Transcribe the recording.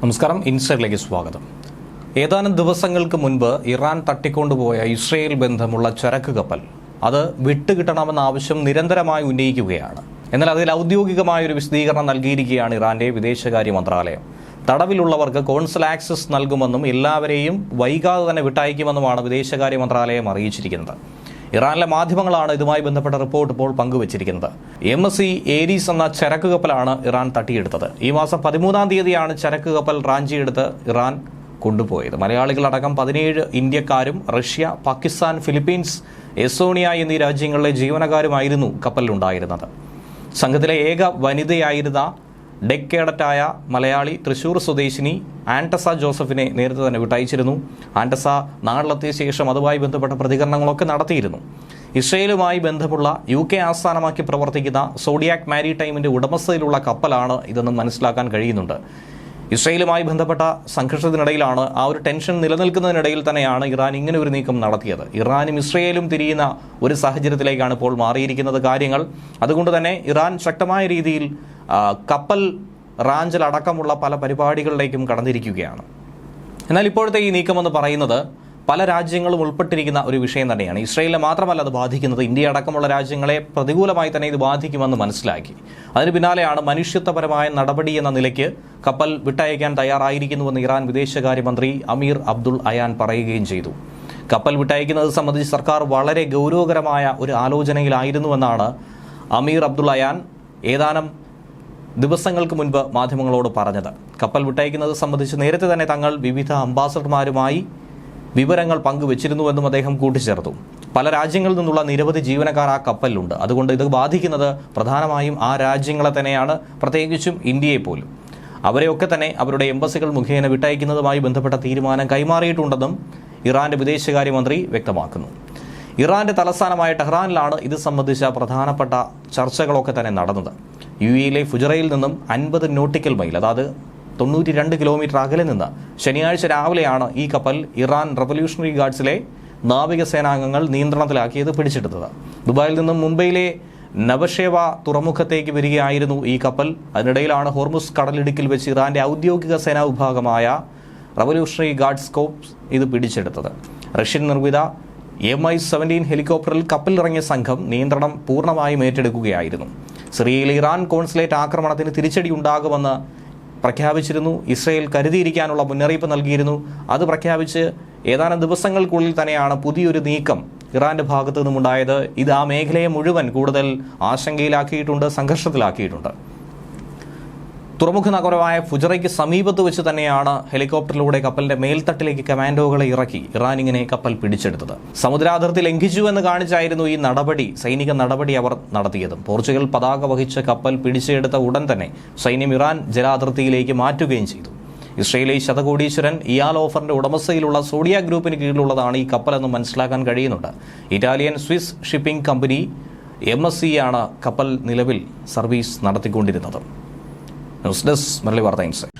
നമസ്കാരം ഇൻസൈഡിലേക്ക് സ്വാഗതം. ഏതാനും ദിവസങ്ങൾക്ക് മുൻപ് ഇറാൻ തട്ടിക്കൊണ്ടുപോയ ഇസ്രയേൽ ബന്ധമുള്ള ചരക്ക് കപ്പൽ അത് വിട്ടുകിട്ടണമെന്ന ആവശ്യം നിരന്തരമായി ഉന്നയിക്കുകയാണ്. എന്നാൽ അതിൽ ഔദ്യോഗികമായ ഒരു വിശദീകരണം നൽകിയിരിക്കുകയാണ് ഇറാന്റെ വിദേശകാര്യ മന്ത്രാലയം. തടവിലുള്ളവർക്ക് കോൺസൽ ആക്സസ് നൽകുമെന്നും എല്ലാവരെയും വൈകാതെ തന്നെ വിട്ടയക്കുമെന്നുമാണ് വിദേശകാര്യ മന്ത്രാലയം അറിയിച്ചിരിക്കുന്നത്. ഇറാനിലെ മാധ്യമങ്ങളാണ് ഇതുമായി ബന്ധപ്പെട്ട റിപ്പോർട്ട് ഇപ്പോൾ പങ്കുവച്ചിരിക്കുന്നത്. എം എസ് സി ഏരീസ് എന്ന ചരക്ക് കപ്പലാണ് ഇറാൻ തട്ടിയെടുത്തത്. ഈ മാസം പതിമൂന്നാം തീയതിയാണ് ചരക്ക് കപ്പൽ റാഞ്ചിയെടുത്ത് ഇറാൻ കൊണ്ടുപോയത്. മലയാളികളടക്കം പതിനേഴ് ഇന്ത്യക്കാരും റഷ്യ പാകിസ്ഥാൻ ഫിലിപ്പീൻസ് എസോണിയ എന്നീ രാജ്യങ്ങളിലെ ജീവനക്കാരുമായിരുന്നു കപ്പലിലുണ്ടായിരുന്നത്. സംഘത്തിലെ ഏക വനിതയായിരുന്ന ഡെക് കേഡറ്റായ മലയാളി തൃശൂർ സ്വദേശിനി ആന്റസ ജോസഫിനെ നേരത്തെ തന്നെ വിട്ടയച്ചിരുന്നു. ആന്റസ നാട്ടിലെത്തിയ ശേഷം അതുമായി ബന്ധപ്പെട്ട പ്രതികരണങ്ങളൊക്കെ നടത്തിയിരുന്നു. ഇസ്രയേലുമായി ബന്ധമുള്ള യു കെ ആസ്ഥാനമാക്കി പ്രവർത്തിക്കുന്ന സോഡിയാക് മാരിടൈമിന്റെ ഉടമസ്ഥയിലുള്ള കപ്പലാണ് ഇതെന്ന് മനസ്സിലാക്കാൻ കഴിയുന്നുണ്ട്. ഇസ്രയേലുമായി ബന്ധപ്പെട്ട സംഘർഷത്തിനിടയിലാണ് ആ ഒരു ടെൻഷൻ നിലനിൽക്കുന്നതിനിടയിൽ തന്നെയാണ് ഇറാൻ ഇങ്ങനെ ഒരു നീക്കം നടത്തിയത്. ഇറാനും ഇസ്രയേലും തിരിയുന്ന ഒരു സാഹചര്യത്തിലേക്കാണ് ഇപ്പോൾ മാറിയിരിക്കുന്നത് കാര്യങ്ങൾ. അതുകൊണ്ട് തന്നെ ഇറാൻ ശക്തമായ രീതിയിൽ കപ്പൽ റാഞ്ചൽ അടക്കമുള്ള പല പരിപാടികളിലേക്കും കടന്നിരിക്കുകയാണ്. എന്നാൽ ഇപ്പോഴത്തെ ഈ നീക്കമെന്ന് പറയുന്നത് പല രാജ്യങ്ങളും ഉൾപ്പെട്ടിരിക്കുന്ന ഒരു വിഷയം തന്നെയാണ്. ഇസ്രയേലിനെ മാത്രമല്ല അത് ബാധിക്കുന്നത്. ഇന്ത്യ അടക്കമുള്ള രാജ്യങ്ങളെ പ്രതികൂലമായി തന്നെ ഇത് ബാധിക്കുമെന്ന് മനസ്സിലാക്കി. അതിന് പിന്നാലെയാണ് മനുഷ്യത്വപരമായ നടപടി എന്ന നിലയ്ക്ക് കപ്പൽ വിട്ടയക്കാൻ തയ്യാറായിരിക്കുന്നുവെന്ന് ഇറാൻ വിദേശകാര്യമന്ത്രി അമീർ അബ്ദുൾ അയാൻ പറയുകയും ചെയ്തു. കപ്പൽ വിട്ടയക്കുന്നത് സംബന്ധിച്ച് സർക്കാർ വളരെ ഗൗരവകരമായ ഒരു ആലോചനയിലായിരുന്നുവെന്നാണ് അമീർ അബ്ദുൾ അയാൻ ഏതാനും ദിവസങ്ങൾക്ക് മുൻപ് മാധ്യമങ്ങളോട് പറഞ്ഞത്. കപ്പൽ വിട്ടയക്കുന്നത് സംബന്ധിച്ച് നേരത്തെ തന്നെ തങ്ങൾ വിവിധ അംബാസഡർമാരുമായി വിവരങ്ങൾ പങ്കുവച്ചിരുന്നുവെന്നും അദ്ദേഹം കൂട്ടിച്ചേർത്തു. പല രാജ്യങ്ങളിൽ നിന്നുള്ള നിരവധി ജീവനക്കാർ ആ കപ്പലിലുണ്ട്. അതുകൊണ്ട് ഇത് ബാധിക്കുന്നത് പ്രധാനമായും ആ രാജ്യങ്ങളെ തന്നെയാണ് പ്രത്യേകിച്ചും ഇന്ത്യയെ പോലും. അവരെയൊക്കെ തന്നെ അവരുടെ എംബസികൾ മുഖേന വിട്ടയക്കുന്നതുമായി ബന്ധപ്പെട്ട തീരുമാനം കൈമാറിയിട്ടുണ്ടെന്നും ഇറാന്റെ വിദേശകാര്യമന്ത്രി വ്യക്തമാക്കുന്നു. ഇറാന്റെ തലസ്ഥാനമായ ടെഹ്റാനിലാണ് ഇത് സംബന്ധിച്ച പ്രധാനപ്പെട്ട ചർച്ചകളൊക്കെ തന്നെ നടന്നത്. യു എയിലെ ഫുജറയിൽ നിന്നും അൻപത് നോട്ടിക്കൽ മൈൽ അതായത് തൊണ്ണൂറ്റി രണ്ട് കിലോമീറ്റർ അകലെ നിന്ന് ശനിയാഴ്ച രാവിലെയാണ് ഈ കപ്പൽ ഇറാൻ റവല്യൂഷണറി ഗാർഡ്സിലെ നാവികസേനാംഗങ്ങൾ നിയന്ത്രണത്തിലാക്കിയത് പിടിച്ചെടുത്തത്. ദുബായിൽ നിന്നും മുംബൈയിലെ നവഷേവ തുറമുഖത്തേക്ക് വരികയായിരുന്നു ഈ കപ്പൽ. അതിനിടയിലാണ് ഹോർമുസ് കടലിടുക്കിൽ വെച്ച് ഇറാന്റെ ഔദ്യോഗിക സേനാ വിഭാഗമായ റവല്യൂഷണറി ഗാർഡ്സ് കോപ്സ് ഇത് പിടിച്ചെടുത്തത്. റഷ്യൻ നിർമ്മിത എം ഐ സെവന്റീൻ ഹെലികോപ്റ്ററിൽ കപ്പലിറങ്ങിയ സംഘം നിയന്ത്രണം പൂർണമായും ഏറ്റെടുക്കുകയായിരുന്നു. സിറിയയിൽ ഇറാൻ കോൺസുലേറ്റ് ആക്രമണത്തിന് തിരിച്ചടി ഉണ്ടാകുമെന്ന് പ്രഖ്യാപിച്ചിരുന്നു. ഇസ്രയേൽ കരുതിയിരിക്കാനുള്ള മുന്നറിയിപ്പ് നൽകിയിരുന്നു. അത് പ്രഖ്യാപിച്ച് ഏതാനും ദിവസങ്ങൾക്കുള്ളിൽ തന്നെയാണ് പുതിയൊരു നീക്കം ഇറാന്റെ ഭാഗത്തു നിന്നുമുണ്ടായത്. ഇത് ആ മേഖലയെ മുഴുവൻ കൂടുതൽ ആശങ്കയിലാക്കിയിട്ടുണ്ട് സംഘർഷത്തിലാക്കിയിട്ടുണ്ട്. തുറമുഖ നഗരമായ ഫുജറയ്ക്ക് സമീപത്ത് വെച്ച് തന്നെയാണ് ഹെലികോപ്റ്ററിലൂടെ കപ്പലിന്റെ മേൽത്തട്ടിലേക്ക് കമാൻഡോകളെ ഇറക്കി ഇറാൻ ഇങ്ങനെ കപ്പൽ പിടിച്ചെടുത്തത്. സമുദ്രാതിർത്തി ലംഘിച്ചു എന്ന് കാണിച്ചായിരുന്നു ഈ നടപടി സൈനിക നടപടി അവർ നടത്തിയതും. പോർച്ചുഗൽ പതാക വഹിച്ച കപ്പൽ പിടിച്ചെടുത്ത ഉടൻ തന്നെ സൈന്യം ഇറാൻ ജലാതിർത്തിയിലേക്ക് മാറ്റുകയും ചെയ്തു. ഇസ്രയേലി ശതകോടീശ്വരൻ ഇയാൽ ഓഫറിന്റെ ഉടമസ്ഥയിലുള്ള സോഡിയ ഗ്രൂപ്പിന് കീഴിലുള്ളതാണ് ഈ കപ്പൽ എന്ന് മനസ്സിലാക്കാൻ കഴിയുന്നുണ്ട്. Italian Swiss shipping company M S C ആണ് കപ്പൽ നിലവിൽ സർവീസ് നടത്തിക്കൊണ്ടിരുന്നത്. ന്യൂസ് ഡെസ്ക് മുരളി വാർത്ത ഇൻസൈറ്റ്